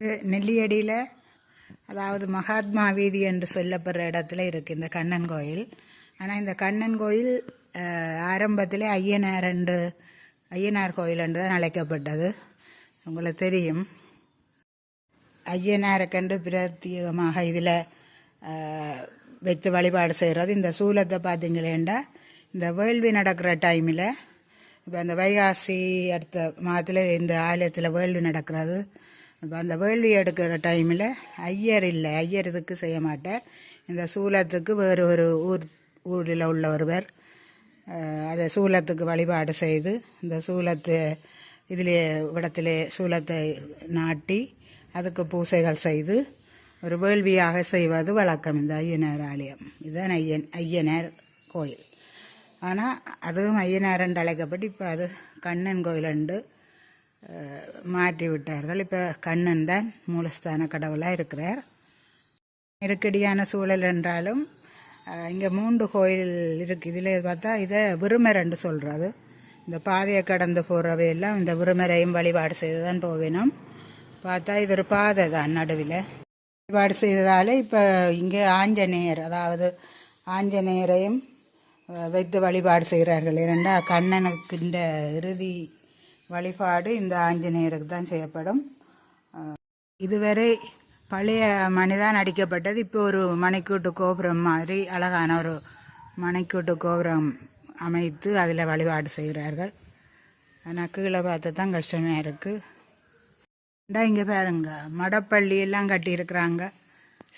இது நெல்லியடியில் அதாவது மகாத்மா வீதி என்று சொல்லப்படுற இடத்துல இருக்குது இந்த கண்ணன் கோயில். ஆனால் இந்த கண்ணன் கோயில் ஆரம்பத்தில் ஐயனார் என்று ஐயனார் கோயில் என்று தான் அழைக்கப்பட்டது. உங்களுக்கு தெரியும். ஐயனாரை கண்டு பிரத்யேகமாக இதில் வச்சு வழிபாடு செய்கிறது இந்த சூலத்தை பார்த்தீங்களேண்டா இந்த வேள்வி நடக்கிற டைமில் இப்போ அந்த வைகாசி அடுத்த மாதத்தில் இந்த ஆலயத்தில் வேள்வி நடக்கிறது. இப்போ அந்த வேள்வி எடுக்கிற டைமில் ஐயர் இல்லை. ஐயர் இதுக்கு செய்ய மாட்டார்? இந்த சூலத்துக்கு வேறு ஒரு ஊர் ஊரில் உள்ள ஒருவர் அதை சூலத்துக்கு வழிபாடு செய்து இந்த சூலத்தை இதிலே இடத்திலே சூலத்தை நாட்டி அதுக்கு பூசைகள் செய்து ஒரு வேள்வியாக செய்வது வழக்கம் இந்த ஐயனார் ஆலயம். இதுதான் ஐயன் ஐயனார் கோயில். ஆனால் அதுவும் ஐயனார் என்று அழைக்கப்பட்டு இப்போ அது கண்ணன் கோயில் என்று மாற்றி விட்டார்கள். இப்போ கண்ணன் தான் மூலஸ்தான கடவுளாக இருக்கிறார். நெருக்கடியான சூழல் என்றாலும் இங்கே மூன்று கோயில் இருக்கு. இதில் பார்த்தா இதை விருமரண்டு சொல்கிறது இந்த பாதையை கடந்து போகிறவையெல்லாம் இந்த விருமரையும் வழிபாடு செய்து தான் போவேணும் பார்த்தா இது ஒரு பாதை தான் நடுவில். வழிபாடு செய்ததால் இப்போ இங்கே ஆஞ்சநேயர் அதாவது ஆஞ்சநேயரையும் வைத்து வழிபாடு செய்கிறார்கள். இரண்டா கண்ணனுக்கின்ற இறுதி வழிபாடு இந்த ஆஞ்சநேயருக்கு தான் செய்யப்படும். இதுவரை பழைய மணிதான் அடிக்கப்பட்டது. இப்போ ஒரு மணிக்கூட்டு கோபுரம் மாதிரி அழகான ஒரு மணிக்கூட்டு கோபுரம் அமைத்து அதில் வழிபாடு செய்கிறார்கள். ஆனால் கீழே பார்த்து தான் கஷ்டமாக இருக்குது இந்தா இங்கே பாருங்க மடப்பள்ளி எல்லாம் கட்டியிருக்கிறாங்க.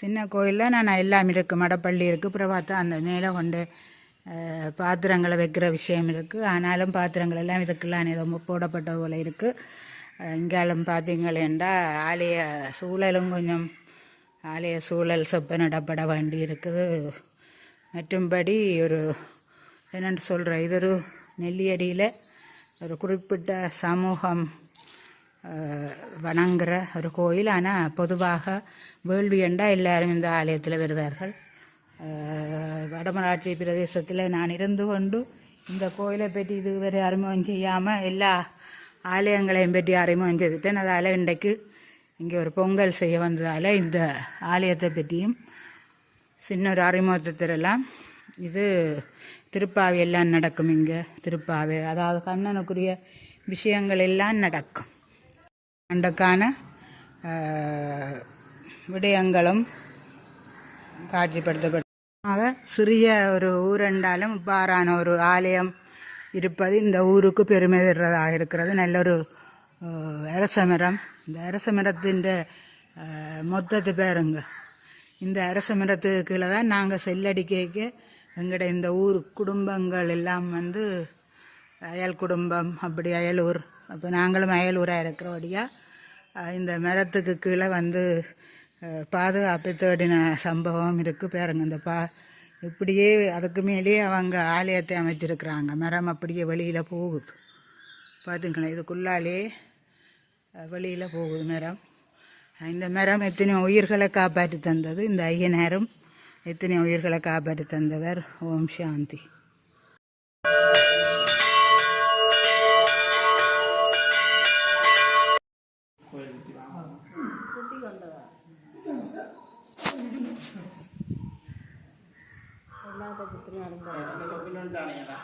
சின்ன கோயிலில் நான் எல்லாம் இருக்குது மடப்பள்ளி இருக்குது அப்புறம் பார்த்தா அந்த மேலே கொண்டு பாத்திரங்களை வைக்கிற விஷயம் இருக்குது ஆனாலும் பாத்திரங்கள் எல்லாம் இதுக்கெல்லாம் ஏதோ போடப்பட்ட போல இருக்குது இங்காலும் பார்த்தீங்களேண்டா ஆலய சூழலும் கொஞ்சம் ஆலய சூழல் செப்பனிடப்பட வேண்டி இருக்குது. மற்றும்படி ஒரு என்னென்னு சொல்கிற இது ஒரு நெல்லியடியில் ஒரு குறிப்பிட்ட சமூகம் அஹ், வணங்குற ஒரு கோயில். ஆனால் பொதுவாக வேள்வி எல்லாரும் இந்த ஆலயத்தில் வருவார்கள். வடமராட்சி பிரதேசத்தில் நான் இருந்து கொண்டு இந்த கோயிலை பற்றி இதுவரை அறிமுகம் செய்யாமல் எல்லா ஆலயங்களையும் பற்றி அறிமுகம் செய்துட்டேன். அதால் இன்றைக்கு இங்கே ஒரு பொங்கல் செய்ய வந்ததால் இந்த ஆலயத்தை பற்றியும் சின்ன ஒரு அறிமுகத்தை தரலாம் இது திருப்பாவை எல்லாம் நடக்கும் இங்கே திருப்பாவை. அதாவது கண்ணனுக்குரிய விஷயங்கள் எல்லாம் நடக்கும். அண்டக்கான விடயங்களும் காட்சிப்படுத்தப்படும். ஆக சிறிய ஒரு ஊரெண்டாலும் இவ்வாறான ஒரு ஆலயம் இருப்பது இந்த ஊருக்கு பெருமை தருவதாக இருக்கிறது. நல்ல ஒரு அரச மரம் இந்த அரச மரத்தின் மொத்தத்து பேருங்க. இந்த அரச மரத்துக்கு கீழே தான் நாங்கள் செல்லடிக்கைக்கு எங்களோட இந்த ஊர் குடும்பங்கள் எல்லாம் வந்து அயல் குடும்பம் அப்படி அயலூர். அப்போ நாங்களும் அயலூராக இருக்கிறபடியாக இந்த மரத்துக்கு கீழே வந்து பாதுகாப்பு தேடின சம்பவம் இருக்குது பாருங்க. இந்த பா இப்படியே அதுக்கு மேலேயே அவங்க ஆலயத்தை அமைச்சிருக்கிறாங்க. மரம் அப்படியே வெளியில் போகுது. பார்த்துங்களேன் இதுக்குள்ளாலே வெளியில் போகுது மரம். இந்த மரம் எத்தனை உயிர்களை காப்பாற்றி தந்தது. இந்த ஐயனாரும் எத்தனை உயிர்களை காப்பாற்றி தந்தவர். ஓம் சாந்தி. ഞാനും പറയാം